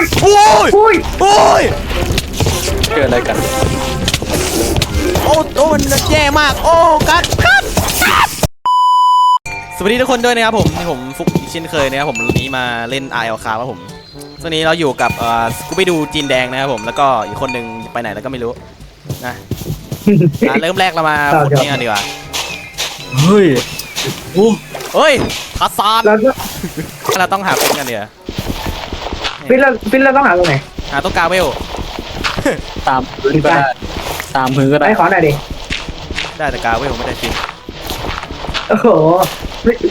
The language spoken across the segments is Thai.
ยโอ้ยอุ้ยโอ้ยเกิดอะไรกัน โอ้โอ้มันแย่มาก โอ้กัดกัดกัดสวัสดีทุกคนด้วยนะครับผมนี่ผมฟุกอีกเช่นเคยนะครับผมวันนี้มาเล่น RL คาครับผมตอนนี้เราอยู่กับเอ่อกูไปดูจีนแดงนะครับผมแล้วก็อีกคนหนึ่งไปไหนแล้วก็ไม่รู้นะอะเริ่มแรกเรามาขุดนี่กันดีกว่าเฮ้ยโอ้เฮ้ยทัศานเราก็เราต้องหาเป็นกันเดี๋ยว ฟินเราฟินเราต้องหาตรงไหนหาต้นกาเวล ตามพื้นก็ได้ตามพื้นก็ได้ไอ้ขอหน่อยดิได้แต่กาเวลไม่ได้ฟินโอ้โห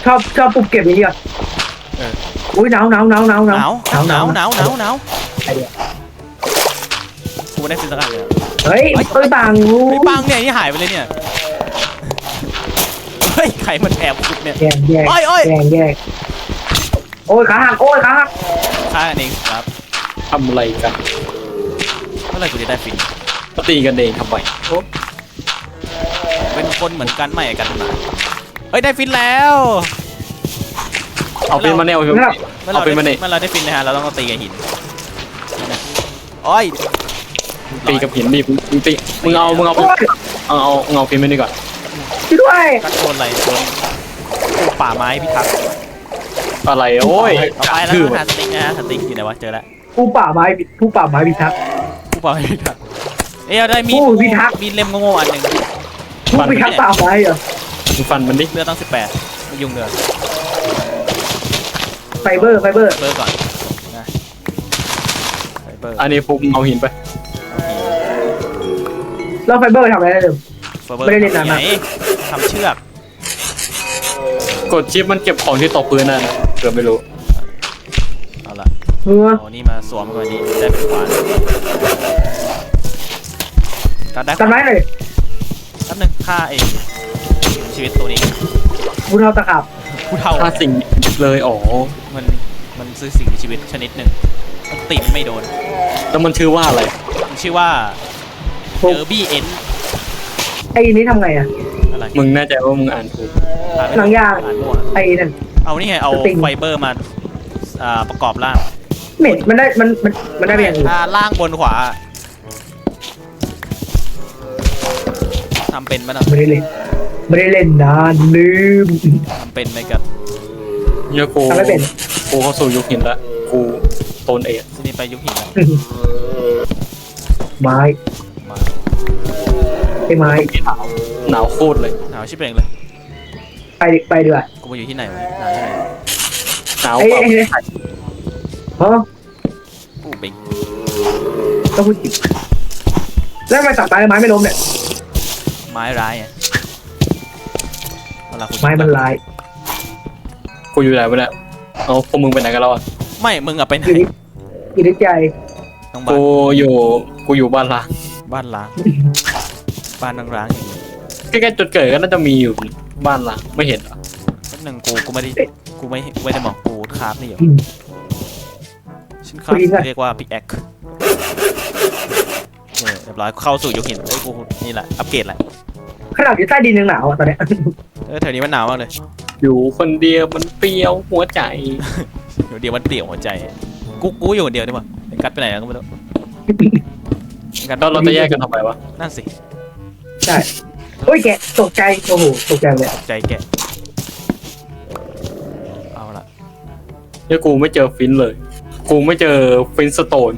ชอบชอบปุ๊บเก็บอย่างนี้อะเออ อุ้ยหนาวหนาวหนาวหนาวหนาวหนาวหนาวหนาวหนาวไอเดียกูไม่ได้ฟินสักอันเลยเฮ้ยเอ้ยบังไอ้ปังเนี่ยนี่หายไปเลยเนี่ยเฮ้ยใครมันแอบขุดเนี่ย แยกแยกโอ้ยโอ้ย แยกแยกโอ้ยขาหักโอ้ยขาหัก ฆ่ากันเองครับทำอะไรกันเมื่อไหรกูจะได้ฟิน ก็ตีกันเองทำไมเป็นคนเหมือนกันไม่กันมาเฮ้ยได้ฟินแล้วเอาเป็นมาแนวใช่ไหมเมื่อเอาเราเป็นมาได้เนี่ยเมื่อเราได้ฟินนะฮะเราต้องตีกับหินโอ้ยตีกับหินดิมึงตีมึงเอามึงเอาโอ้ยเอาเอามึงเอาเป็นมานี่ก่อนช่วยด้วยกัดโดนอะไรโดนป่าไม้พิทักษ์ อะไรโอ้ยเอาไปแล้วชื่อหาสติ๊กนะฮะสติ๊กอยู่ไหนวะเจอแล้วผู้ป่าไม้ผู้ป่าไม้พิทักษ์ ผู้ป่าไม้พิทักษ์เอ้ยเอาได้มีดผู้พิทักษ์ มีดเล่มโง่ๆอันหนึ่งผู้พิทักษ์ป่าไม้เหรอมึงฟันมันดิเลือดตั้งสิบแปดไม่ยุ่งเดือไฟเบอร์ไฟเบอร์เบอร์ก่อนนะไฟเบอร์อันนี้ฟุกเอาหินไป แล้วไฟเบอร์ทำอะไรได้เดิม ไฟเบอร์ไม่ได้เล่นนานมากไหทำเชือกกดชิปมันเก็บของที่ตกพื้นน่ะนะ เกือบไม่รู้ เอาละเออเอานี่มาสวมก่อนนี้ได้เป็นขวานตัดได้จำไว้เลยแป๊บนึงฆ่าเองชีวิตตัวนี้ผู้เท่าตะขาบผู้เฒ่าถ้าสิ่งเลยอ๋อมันมันซื้อสิ่งมีชีวิตชนิดหนึ่งมันติดไม่โดนแล้วมันชื่อว่าอะไรมันชื่อว่าพวกเดอร์บี้เอ็นไอ้นี้ทำไงอะ อะไรมึงแน่ใจว่ามึงอ่านถูกอ่านไม่หนังยาง อ่านมั่วไอ้นั่น เอานี่ไงเอาสติง ไฟเบอร์มาอ่าประกอบร่างเม็ดมันได้มันมันมันได้เป็นอย่างอื่นอ่าล่างบนขวาทำเป็นไหมนะไม่ได้เล่นไม่ได้เล่นนานลืมทำเป็นไหมกับเยอะกูทำไม่เป็นกูเข้าสู่ยุคหินละกูโตนเอททีนี้ไปยุคหินแล้วไม้มาไอ้ไม้หนาวหนาวโคตรเลยหนาวชิบเองเลยไปดิไปดีกว่ากู มาอยู่ที่ไหนวะหนาวที่ไหนหนาวไอ้กว่าไอ้ไอ้ฮะปูปิงต้องพูดจริงแล้วทำไมตัดไม้ไม้ไม่ล้มเนี่ยไม้ร้ายอะเวลาคุณไม้มันลายกูอยู่ไหนวะเนี่ยเอาพวกมึงไปไหนกันแล้วอะไม่มึงอะไปไหนอยู่ที่อยู่ที่ใจน้องบ้านกูอยู่กูอยู่บ้านล้างบ้านล้างบ้านร้างๆอย่างนี้ใกล้ๆจุดเกิดก็น่าจะมีอยู่บ้านล้างไม่เห็นเหรอแป๊บ หนึ่งกูกูไม่ได้กูไม่กูไม่ได้บอกกูคราฟนี่อยู่อืมฉันคราฟคุยกันเรียกว่าพิกแอคเนี่ยเรียบร้อยเข้าสู่ยุคหินไอ้ยกูนี่แหละอัปเกรดแหละขนาดอยู่ใต้ดินยังหนาวอะตอนเนี้ยเออแถวนี้มันหนาวมากเลยอยู่คนเดียวมันเปรี้ยวหัวใจเดี๋ยวเดียวมันเปลี่ยวหัวใจกูกูอยู่คนเดียวดีกว่าไอ้กัดไปไหนแล้วก็ไม่รู้ไอ้กัดแล้วเราจะแยกกันทำไมวะนั่นสิใช่โอ้ยแกะตกใจโอ้โหตกใจเลยใจแกะ เนี่ยกูไม่เจอฟินเลย กูไม่เจอฟินสโตน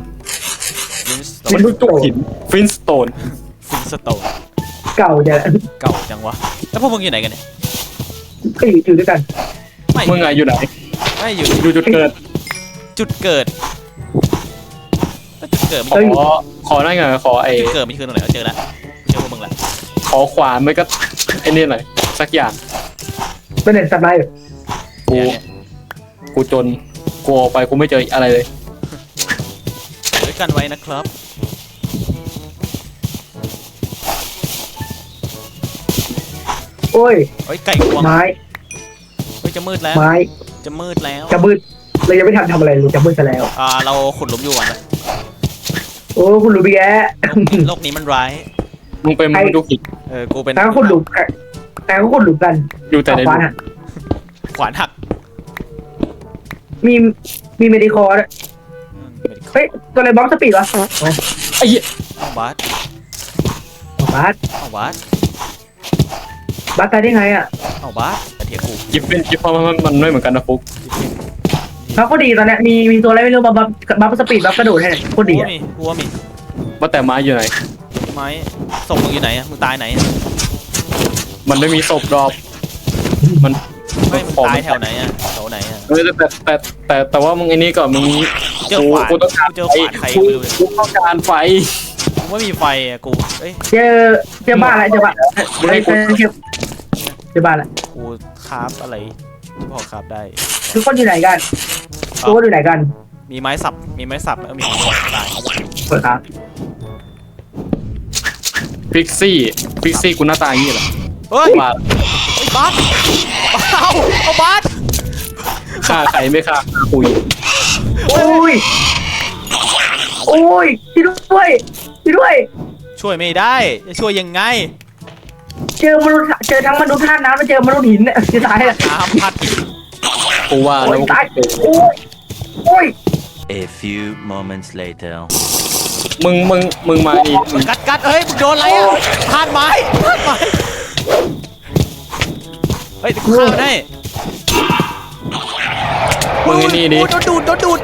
ฟินสโตฟินนมันตุกหินฟินสโตนฟินสโตนเก่าจะเก่าจังวะ แล้วพวกมึงอยู่ไหนกันเนี่ยก็อยู่อยู่ด้วยกันไม่มึงไงอยู่ไหนไม่อยู่อยู่จุดเกิด จุดเกิดแล้วจุดเกิดมันขอขอได้ไงขอไอ้จุดเกิดมันคือตรงไหนเราเจอแล้วเจอพวกมึงละขอขวานไม่ก็ไอ้นี่หน่อยสักอย่างเป็นเน็ตตัดไม้เหรอกูเนี่ยเนี่ยกูจน กูออกไปกูไม่เจออะไรเลยด้วยกันไว้นะครับโอ้ย เฮ้ยไก่งวงไม้เฮ้ยจะมืดแล้ว ไม้จะมืดแล้วจะมืดเรายังไม่ทันทำอะไรเลยจะมืดซะแล้ว อ่าเราขุดหลุมอยู่ก่อนนะโอ้คุณลูบี้แกโลกนี้มันร้าย มึงเป็นมนุษย์หินเออกูเป็นแต่ก็คุณหลุมแต่ก็คุณหลุมกันอยู่แต่ในขวานหลุมอะขวานหัก มีมีเมดิคอร์ด้วยเมดิคเฮ้ยตัวอะไรบล็อกสปีดวะไอ้เหี้ยเอาบาสบาสเอาบาสบาสตายได้ไงอะเอาบาสกระเทียมกูกิฟเป็นกิฟเพราะมันมันไม่เหมือนกันนะฟุกเขาก็ดีตอนเนี้ยมีมีตัวอะไรไม่รู้บัฟบัฟบัฟสปีดบัฟกระโดดให้เนี่ยโคตรกูดีว่าอะมีกูว่ามีว่าแต่ไม้อยู่ไหนไม้ศพมึงอยู่ไหนอะมึงตายไหนอะมันไม่มีศพดรอปมัน ไม่มึงตายแถวไหนอะแถวไหนอะเออแต่แต่แต่แต่ว่ามึงไอ้นี่ก่อนมึงเจอขวานกูต้องการเจอไฟขวานใครกูไม่รู้เลย กูต้องการไฟกูไม่มีไฟอะกูเอ้ยเจอเจอบ้านแล้วเจอบ้านมึงให้กูเจอเจอเจอบ้านแล้วกูคราฟอะไรที่พอคราฟได้ ทุกคนอยู่ไหนกันทุกคนอยู่ไหนกันมีไม้สับ มีไม้สับแล้วมีของตายเปิดครับพิกซี่พิกซี่กูหน้าตาอย่างนี้เหรอเฮ้ยว่าไอ้บาส เอาเอาบาสฆ่าใครไม่ฆ่าฆ่าคุยโอ้ย โอ้ยช่วยด้วยช่วยด้วย ช่วยไม่ได้จะช่วยยังไงเจอมนุษย์เจอทั้งมนุษย์ท่าน้ำแล้วเจอมนุษย์หินเนี่ยจะตายอะน้ำพัดกูว่าโอ้แล้ยวตายกูโอ้ยโอ้ย A few moments later. มึงมึงมึงมานี่มึงกัดกัดเฮ้ยมึงโดนอะไรอะพาดไม้พาดไม้ เฮ้ยเดี๋ยวกูฆ่ามันให้มึงไอ้นี่ดิโอ้ยโดนดูดโดนดูด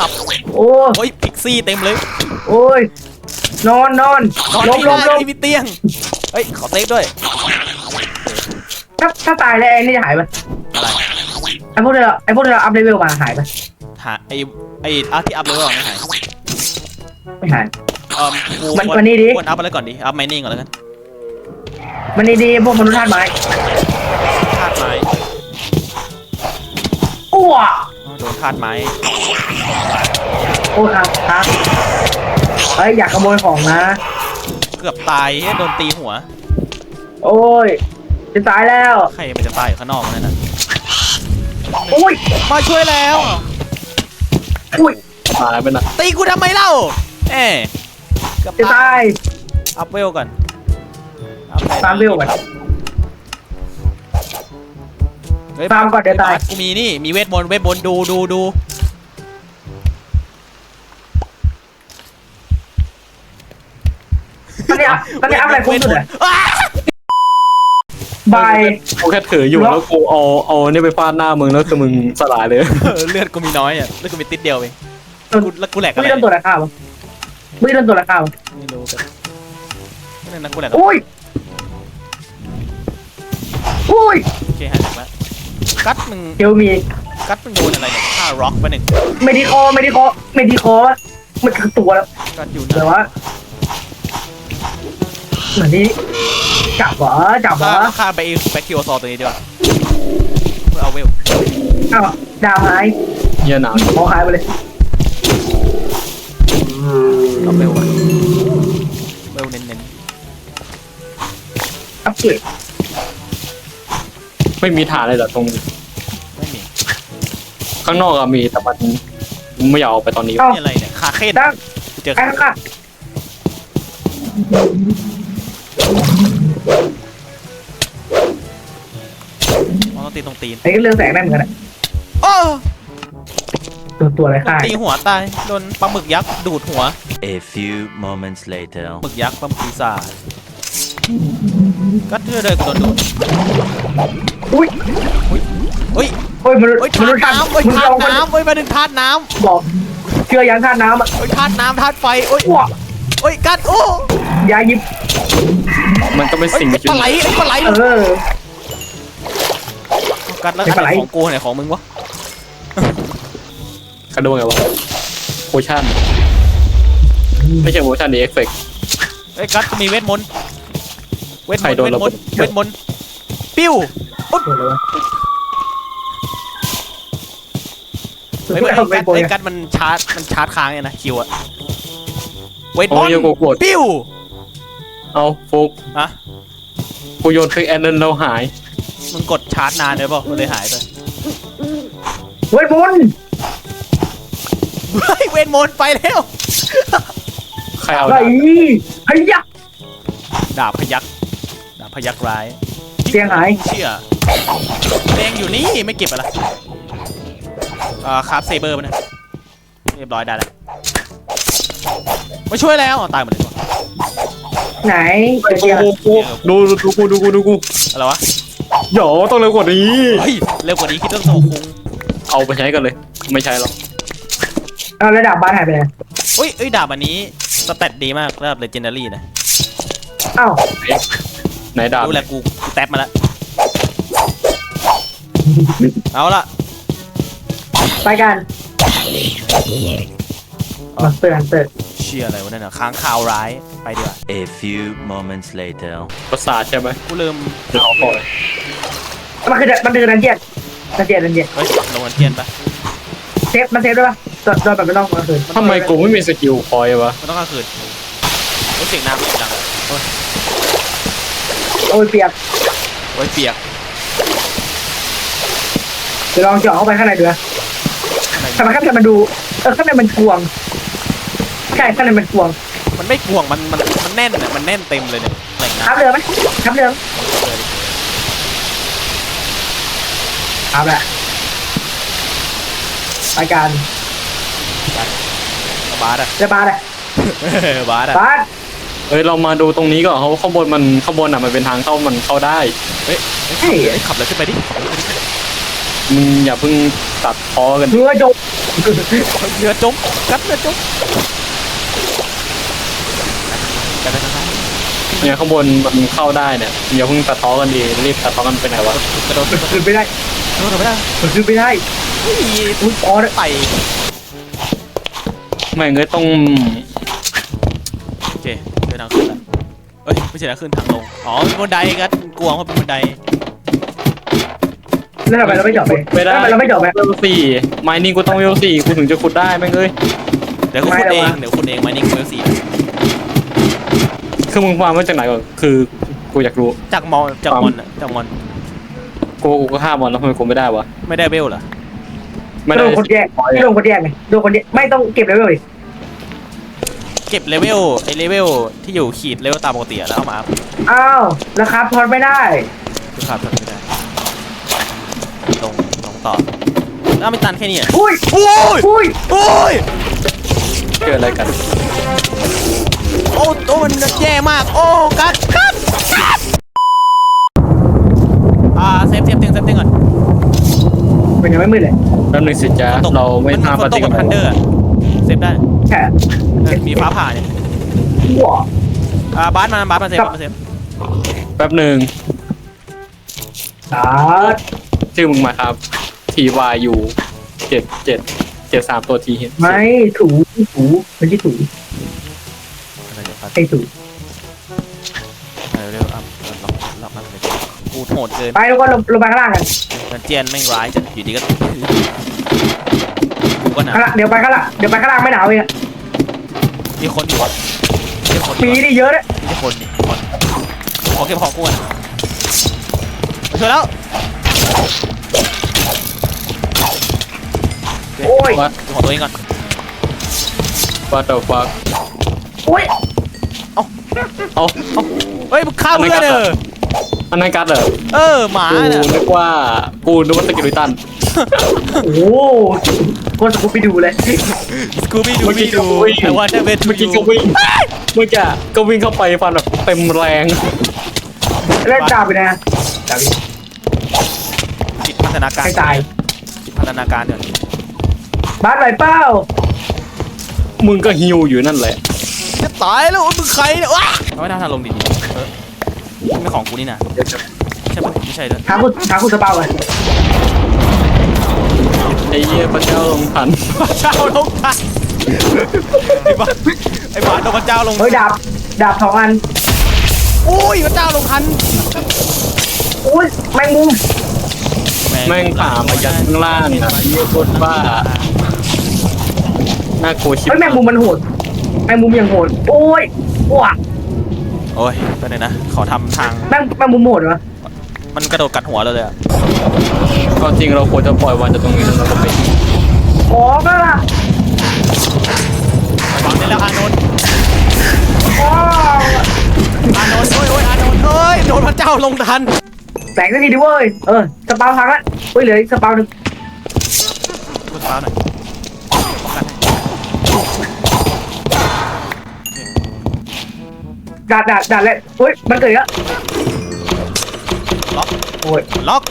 ตับโอ้ยเฮ้ยพิกซี่เต็มเลยโอ้ยนอนนอนนอนล้มไม่ล้มได้ล้มที่มีเตียงเฮ้ยขอเซฟด้วยถ้าถ้าตายแล้วไอ้นี่จะหายไปอะไรไอ้พวกเราไอ้พวกเราอัพเลเวลมาหายไปหาไอ้ไอ้อาร์ที่อัพเลยก่อนไม่หายไม่หายเอ่อกูมันควรมันนี่ดิควรอัพอะไรก่อนดิอัพไมนิ่งก่อนแล้วกันมันดีๆพวกมนุษย์ธาตุไม้ อ๋อโดนธาตุไม้โอ้ครับครับเฮ้ยอยากขโมยของนะ เกือบตายเฮ้ยโดนตีหัว โอ้ยจะตายแล้วใครมันจะตายอยู่ข้างนอกนั่นน่ะโอ้ยมาช่วยแล้วอุ้ยตายไปนะตีกูทำไมเล่าเอ๊เกือบจะตาตายอัพเวลก่อนอัพได้ตามเวลก่อน ฮ้ยตามก่อนเดี๋ยวตายกูมีนี่ มีเวทมนต์เวทมนต์ดูดูดูตอนนี้อัพตอนนี้อัพอะไรคุ้มสุดอะอ้าบาย กูแค่ถืออยู่ล็อกแล้วกูเอาเอาเนี่ยไปฟาดหน้ามึงแล้วคือมึงสลายเลยเออเลือดกูมีน้อยอะเลือดกูมีติดเดียวเองกูแล้วกูแหลกไม่อะไรโดนตัวราคาวะไม่โดนตัวราคาวะไม่รู้กันนั่นนะกูแหลกโอ้ยโอ้ยโอเคหายแหลกแล้ว กัดมึงเดี๋ยวมี กัดมึงโดนอะไรเนี่ยฆ่าร็อกไปหนึ่งไม่ดีคอไม่ดีคอไม่ดีคอมันคือตัวแล้วกัดอยู่แต่นะว่าเหมือนนี้จับเหรอจับเหรฆ่าอฆ่าไปแบ็คคิวซอตัวนี้ดีกว่าเพื่อเอาเวลอ้าวดาวหายเหี้ยหนาวขอหายไปเลยเอาเวลก่อนเวลเน้นอัพเกรด ไม่มีฐานเลยเหรอตรงนี้ๆไม่มีข้างนอกอะมีแต่มันไม่อยากออกไปตอนนี้เอ้านี่อะไรเนี่ยคาเคนตั้ง กูเจอไอ้ค่ะมันต้องตีตรงตีนไอ้ก็เรื่องแสงได้เหมือนกันอะโอ้ตัวตัวอะไรโดนค่ายตีหัวตายโดนปลาหมึกยักษ์ดูดหัว A few moments later. หมึกยักษ์ปลาหมึกปีศาจ ก็เชื่อเลยกูโดนดูดอุ้ยเฮ้ยโอ้ยมนุษย์เฮ้ยมธานุษตุย์ท่านน้ำเฮ้ยมึงธาลตุองมันน้ำเฮ้ยมาหนึ่งธาตุน้บอกเชื่อยังท่าน้ำอะำเฮ้ยธาตุน้ำธาตุไฟเฮ้ยอ้วกเฮ้ยกัดโอ้ยายิบมันก็เป็นเฮ้ยสิ่งมีชีปวิลาตไหลไอ้ปลาไหลเออกัดแล้วไอ้อันปลาไหไหลนของกูอันไหนของมึงวะกระโดดไงวะโพชั่น ไม่ใช่โพชั่นดีเอฟเฟกเฮ้ยกัดกูมีเวทมนต์ เวทมใครนต์โดนเวทระมเบินด ต์เวทมนต์ปิ้วโดนเลยวะเฮ้ยไม่มันเอาไม่กัดโปรยไอ้กัดมันชาร์จมันชาร์จค้างเนี่ยนะคิวอะเวทมโอ้นยต์กูกดปิ้วเอาฟุกอะกูโยนคลิกแอนนแล้วหาย มึงกดชาร์จนานเลยเปล่ามันเลยหายไปเวทมนต์เฮ้ยเวทมนต์ไปแล้ว ใครเอาไอ้ดาบไอ้ยักษ์ดาบพยักดาบ พยักร้ายเสียงหายเชี่ยแดงอยู่นี่ไม่เก็บอะไรอ่าคราฟเซเบอร์มันนะเรียบร้อยได้แล้วมาช่วยแล้วอ๋อตายหมดเลยว่ะไหนโอ้เดี๋ยวโหดูดูกูดูกูดูกูอะไรวะหยอต้องเร็วกว่านี้เฮ้ยเร็วกว่านี้คิดว่าสมคุงเอาไปใช้กันเลย ไม่ใช่หรอกเอาระดับบ้านหายไปไหนเฮ้ยเอ้ยดาบอันนี้สเตตดีมากระดับเลเจนดารี่นะอ้าว ไหนดาบรู้แหละกูกูแท็บมาแล้ว เอาละไปกันมาสเตอร์ฮันเตอร์เชียอะไรวะนั่นน่ะค้างคาวร้ายไปดีกว่า A few moments later. ประสาทใช่ไหมกูลืมเอาพอมันคือมันคือดันเจียนดันเจียนดันเจียนเฮ้ยลงกันเทียนปะเซฟมันเซฟได้ปะโดนโดนแบบไม่ต้องมาคืนทำไมกูไม่มีสกิลพอยวะมันต้องกลางคืนโอ้ยเสียงน้ำเสียงดังโอ้ยโอ้ยเปียกโอ้ยเปียกเดี๋ยวลองเจาะเข้าไปข้างในดูนะทำไมข้างในมันดูเออข้างในมันกวงใช่ข้างในมันกวงมันไม่กวงมันมันมันแน่นอะมันแน่นเต็มเลยเนี่ยแหล่งน้ทับเรือไหมทับเรือไหมำทับแหละรายการบาสอะเรือบาสอะบาสอะบาส เอ้ยเรามาดูตรงนี้ก่อนเขาข้างบนมันข้างบนอะมันเป็นทางเข้ามันเข้าได้เฮ้ยเฮ้ยขับเฮ้ยขับเลยขึ้นไปดิขับเลยขึ้นไปดิมึงอย่าเพิ่งตัดคอกันเรือจมเรือจมกัดเรือจมกันไปกันไปเนี่ยข้างบนมันเข้าได้เนี่ยอย่าเพิ่งตัดท้อกันดีรีบตัดท้อกันไปไหนวะกระโดดกระโดดขึ้นไม่ได้กระโดดไม่ได้ขึ้นไม่ได้เฮ้ยอุ้ยอ๋อไต่แม่งเลยต้องโอ เคเดินทางขึ้นละเอ้ยไม่ใช่ทางขึ้นทางลง อ๋อเป็นบันไดกันกลัวเขาเป็นบันได แล้วทำไมเราไม่เจาะไปไม่ได้ทำไมเราไม่เจาะไป เวลสี่ไม้นี่กูต้องเวลสี่กูถึงจะขุดได้แม่งเลยเดี๋ยวกูไม่ขุดได้เองวะ เดี๋ยวขุดเองไม้นี่กูเวลสี่คือมึงฟังมาจากไหนก่อนคือกูอยากรู้ จากมอจากมอนอะจากมอนกูกูก็ฆ่ามันแล้วทำไมกูไม่ได้วะไม่ได้เวลเหรอ ไม่โดได้นคนแยกโดนคนแยกไงโดนคนแยกไม่ต้องเก็บเลยเว้ย เก็บเลเวลไอเลเวลที่อยู่ขีดเลเวลตามปกติอะแล้วเอามาอัพอ้าวแล้วครับทอนไม่ได้ดูครับทำไม่ได้ลงลงต่อแล้วไม่ตันแค่นี้อะอุ้ยโอ้ยอุ้ยโอ้ยเกิดอะไรกัน โอ้โอ้มันแย่มาก โอ้กัดกัดกัดอ่าเซฟเซฟเตียงเซฟเตียงก่อนมันยังไม่มืดเลยแล้วหนึ่งสิจ้าตกเราไม่นทำฝปนตฏิกกักับบทันเดอร์อะเซ ฟได้แค่เออมีฟ้าผ่าเนี่ยว้าอ่าบาสมาบาสมาเซฟครับ มาเซฟแป๊บหนึ่งสาดชื่อมึงมาครับ T Y U เจ็ดเจ็ดเจ็ดสามตัวทีเห็นไม่ถูถูไม่ใช่ถูอะไรเดี๋ยวครับไอ้ถูเร็วๆอัพล็อกล็อกอัพเลยกูโหดเกินไปทุกคนลงลงไปข้างล่างกัน ดันเจียนแม่งร้ายจัดอยู่ดีก็ กูก็หนาข้างล่างเดี๋ยวไปข้างล่างเดี๋ยวไปข้างล่างไม่หนาวเองอะมีคนอยู่มีคนมีดิเยอะเลยมีคนมีคนขอเก็บของกูก่อนมาช่วยแล้วโอ้ยวัดดูของตัวเองก่อนวัดเดอะฟักโอ้ยเอาเฮ้ยมึงฆ่าเพื่อนเอออันนั้นการ์ดเหรอเออหมากูเนี่ยนึกว่ากูนึกว่าสกิลิตันโอ้โห คนสกูไปดูเลย สกูบี้ดูเมื่อกี้บี้ก็ดูวิ่ง แต่ว่าจะเป็นเมื่อกี้ก็วิ่งเมื่อกี้ก็วิ่งเข้าไปฟันแบบเต็มแรงเล่นดาบไปนะดาบจิตพัฒนาการให้ตายจิตพัฒนาการเดี๋ยวบ้านไหวเป้ามึงก็ฮิวอยู่นั่นแหละจะตายแล้วมึงใครเนี่ยว้าเอาไม่น่าทางลงดีๆเออไม่ของกูนี่นะใช่ปะไม่ใช่ด้วยถามคุณถามคุณสเปากัน ไอ้เหี้ยพระเจ้าลงทันพระเจ้าลงทันไอ้บ้าไอ้บ้าโดนพระเจ้าลงเฮ้ยดาบดาบสองอันโอ้ยพระเจ้าลงทันอุ้ยแมงมุมแม่งผ่ามายันข้างล่างอะไอ้เหี้ยโคตรบ้าน่ากลัวชิบเฮ้ยแมงมุมมันโหดแมงมุมยังโหดโอ้ยว้าโอ้ยไปเลยนะ ขอทำทางแมงแมงมุมโหดเหรอ มันกระโดดกัดหัวเราเลยอะก็จริงเราควรจะปล่อยวันจากตรงนี้แล้วเราก็ไปขอก็ล่ะวางได้แล้วอานนท์อ๋ออานนท์โอ้ยโอ้ยอานนท์เฮ้ยโดนพระเจ้าลงทันแตกสักทีดิเว้ย เออสเปาพังละเฮ้ยเหลืออีกสเปาหนึ่งพูดฟ้าหน่อยป้องกันให้ด่าด่าด่าแล้วโอ้ย มันเกิดอีกแล้ว ล็อกโอ้ยล็อก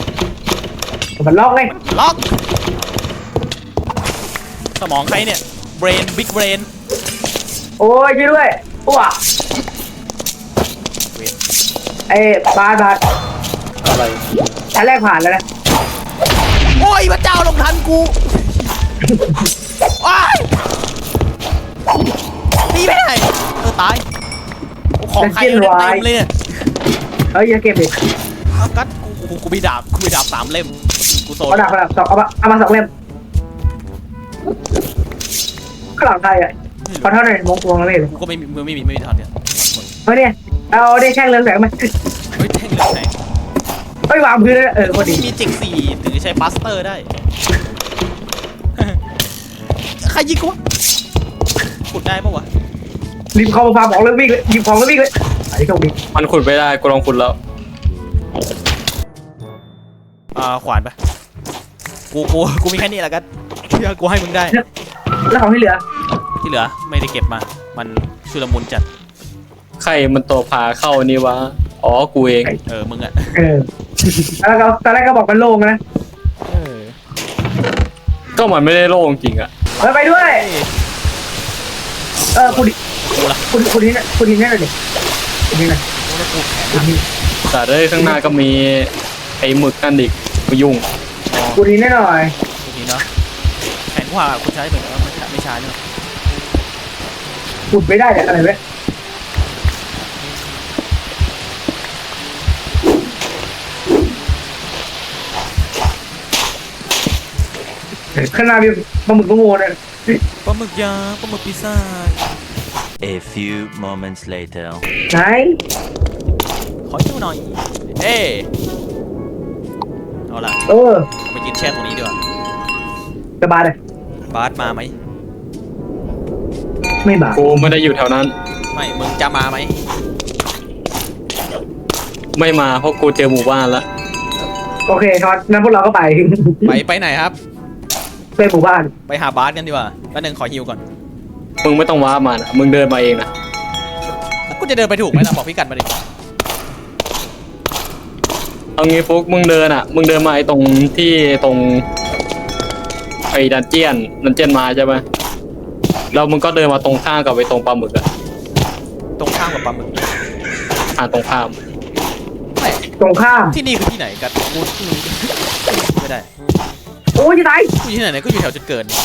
มันล็อกไงล็อกสมองใครเนี่ยเบรนบิ๊กเบรนโอ้ยช่วยด้วยอ้วกเวนไอ้บาสบาสอะไรชั้นแรกผ่านแล้วนะโอ้ยพระเจ้าลงทันกูว้ายตีไม่ได้เออตายโอ้ของใครเนี่ยเต็มเลยเนี่ยเอ้ยอย่าเก็บดิ เอากัดกูกูกูมีดาบกูมีดาบสามเล่มกูโซนเอาดาบเอาดาบสองเอามาเอามาสองเล่มข้างหลังใครอะขอเท่าหน่อยมองตวงแล้วไม่เห็นกูก็ไม่มีไม่มีไม่มีทอนเนี่ยเฮ้ยเนี่ยเอาได้แช่งเรืองแสงมาเฮ้ยแท่งเหลืองแสงเฮ้ยวางพื้นเลยเออพอดีมีจิกสี่ถึงจะใช้บัสเตอร์ได้ใครยิงกูวะขุดได้ปะวะรีบเข้ามาฟาร์มของเรื่องวิ่งเลยหยิบของแล้ววิ่งเลยอันนี้โชคดีมันขุดไม่ได้กูลองขุดแล้ว อ่าขวานไปกูกูกูมีแค่นี้แหละกันเชื่อกูให้มึงได้ แล้วของที่เหลือ ที่เหลือไม่ได้เก็บมา มันชุลมุนจัด ใครมันตัวพาเข้านี่วะ อ๋อ กูเอง เออ มึงอะเออแล้วก็ตอนแรกก็บอกมันโล่งนะเออก็มันไม่ได้โล่งจริงอะเออไปด้วย เอ้ยเออคุณกูละคุณคุณนี่นะคุณนี่นั่นเลยคุณนี่นะกูละกูแขนคุณนี่ แต่เด้ยข้างหน้าก็มีไอ้หมึกนั่นอีกกูยุ่งอ๋อคุณนี่แน่หน่อยกูนี้เนาะแขนกูหักอะกูใช้เหมือนกันไม่ใช่ไม่ใช่เนี่ยขุดไม่ได้เนี่ยอะไรเว้ยข้างหน้ามีปลาหมึกปลาโง่เนี่ยปลาหมึกยางปลาหมึกพิซซ่า A few moments later. ไหน ขอดูหน่อย เอ้เอาล่ะเออไปยืนแช่ตรงนี้ดีกว่าสบายเลยบาสมาไหม ไม่บาปกูไม่ได้อยู่แถวนั้น ไม่ มึงจะมาไหม ไม่มาเพราะกูเจอหมู่บ้านแล้วโอเคครับนั้นพวกเราก็ไป ไปไปไหนครับ ไปหมู่บ้านไปหาบาสกันดีกว่าแล้วหนึ่งขอฮิวก่อน มึงไม่ต้องว้ามานะมึงเดินมาเองนะแล้วกูจะเดินไปถูกไหมล่ะบอกพี่กัดมาดิ เอางี้ฟุกมึงเดินอะ มึงเดินมาไอ้ตรงที่ตรงไอ้ดันเจียนดันเจียนมาใช่ไหมแล้วมึงก็เดินมาตรงข้ามกับไอ้ตรงปลาหมึกอะตรงข้ามกับปลาหมึกอ่าตรงข้ามไม่ตรงข้ามที่นี่คือที่ไหนกัดกูไม่ได้โอ้ยจะตายกูอยู่ที่ไหนเนี่ยก็อยู่แถวจุดเกิดนี่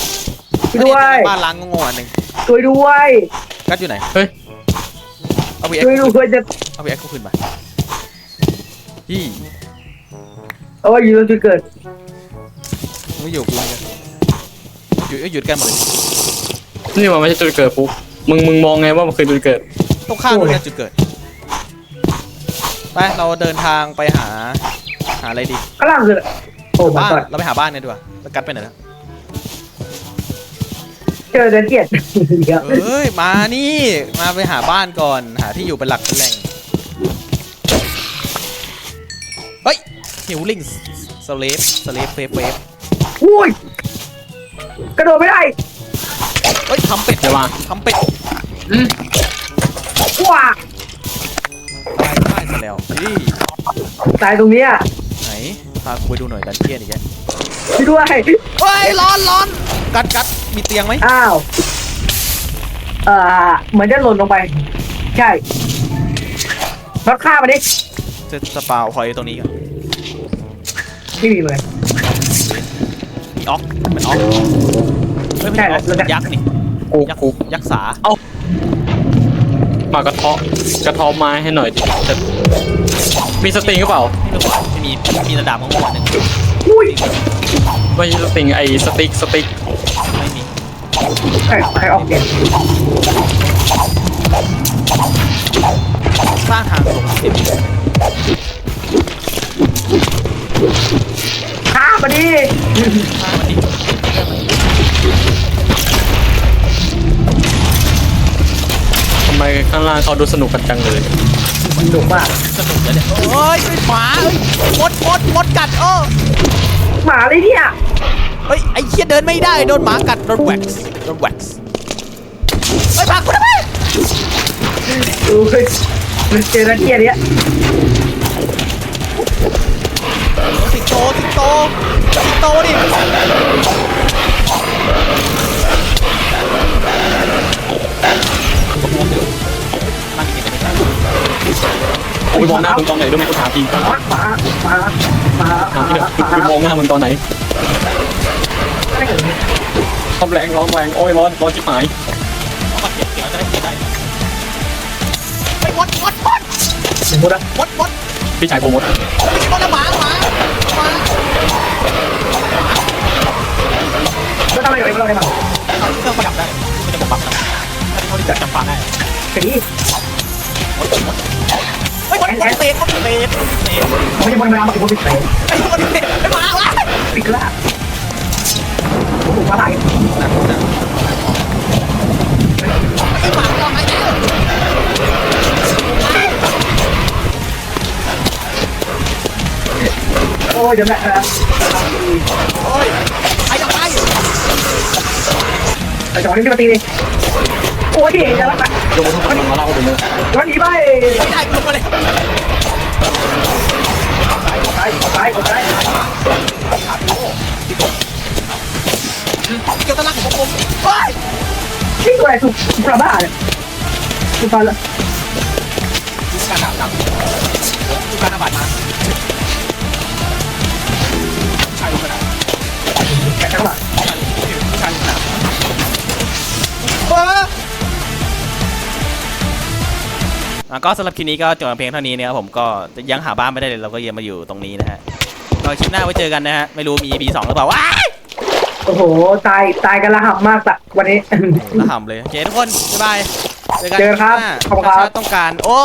ช่วยด้วยบ้านล้างงงๆอันหนึ่งช่วยด้วยกัดอยู่ไหนเฮ้ยเอาพีเอ็กช่วยด้วยจะเอาพีเอ็กกูขึ้นไปพี่ โอ้ยอยู่ตรงจุดเกิดมึงอยู่กูเนี่ยหยุดหยุดกันหมดเลยนี่มันไม่ใช่จุดเกิดฟุกมึงมึงมองไงว่ามันคือจุดเกิด ตรงข้ามนู่นนะจุดเกิดไปเราเดินทางไปหา หาอะไรดีข้างล่างคือโอ้มาบ้านก่อนเราไปหาบ้านกันดีกว่าแล้วกัดไปไหนแล้วเจอเดนเจียนเดี๋ยวเอ้ยมานี่มาไปหาบ้านก่อน หาที่อยู่เป็นหลักเป็นแหล่ง ฮ้ยฮิวลิงสเลฟสเลฟเฟฟเฟฟอุ้ยกระโดดไม่ได้เฮ้ยทำเป็ดเดี๋ยวมา ทำเป็ดว้าตายได้ซะแล้วนี่ตายตรงเนี้ยไหนพากูไปดูหน่อยดันเจียนอีกแกช่วยด้วยเฮ้ยร้อนร้อนกัดกัดมีเตียงไหมอ้าวเอ่อเหมือนจะหล่นลงไป ใช่รถข้ามมาดิจะสปาวคอยตรงนี้ก่อน ไม่มีเลย มีออกมันออกเฮ้ยไม่ใช่ออกใช่แล้ว ยักษ์นี่กูยักษ์กูยักษ์สามากระเทาะกระเทาะไม้ให้หน่อยดิจะมีสติงหรือเปล่า ไม่รู้ว่าไม่มีมีระดับของหัวหนึ่งอุ้ยไม่ใช่สติงไอ้สติ๊กสติ๊กไม่มีใครใครออกเกมสร้างทางลง มมาดิสร้างมันดิทำไมข้างล่างเขาดูสนุกกันจังเลยมันดุมากสนุกแล้วเนี่ยเฮ้ยไอ้หมาเอ้ยมดมดมดกัดเออหมาเลยเนี่ยเฮ้ยไอ้เหี้ยเดินไม่ได้โดนหมากัดโดนแว็กซ์โดนแว็กซ์เฮ้ยพากูทำไมอุ้ยมันเจอระเทียเนี้ย สิงโตสิงโตสิงโตดิมันกินไม่ได้กูไปมองหน้ามึงตอนไหนด้วยไหมกูถามจริงถามจริงหกูไปมองหน้ามึงตอนไหนทำแรงร้องแรงโอ้ยร้อนร้อนชิบหายไปวัดวัดวัดวัดวัดพี่ชายโปรโมทวัดละหมาหมาหมา เราได้บ้าเอาเครื่องประดับได้มันจะบอกปรับนะถ้าเขาจะจำปาได้ทีนี้เฮ้ยวัดวัดเตะวัดเตะเตะเขาจะบนเวลามาถึงคนเตะไอ้วัดเตะไอ้มาวะปิดกระลาโอ้โหมาไหลไอ้หมาเราไอ้เนี่ยโอ้ยจำได้เออโอ้ยไอ้ยังไงแต่ จังหวะนี้ที่มาตีดิโอ้ยจะรับไปโยมทุกคนมาเล่าถึงเลยวันนี้ไปไม่ได้ลงมาเลยซ้ายซ้ายซ้ายเกี่ยวตะลักของผมเฮ้ยที่ตัวไหนสุดปลาบ้าเนี่ยสุดฟันละดูการดับดับดูการระบาดมาใช่ดูการแกะจังหวะดูการดับเอ ออะก็สำหรับคลิปนี้ก็จบเพียงเท่านี้นะครับผมก็ยังหาบ้านไม่ได้เลยเราก็ยังมาอยู่ตรงนี้นะฮะก็คลิปหน้าไว้เจอกันนะฮะไม่รู้มี EP สองหรือเปล่าว้ายโอ้โห ตายตายกันละหับมากละวันนี้ ระห่ำเลยโอเคทุกคนบ๊ายบายเจอกันเจอกันครับหน้าขอบคุณครับ ถ้าต้องการโอ้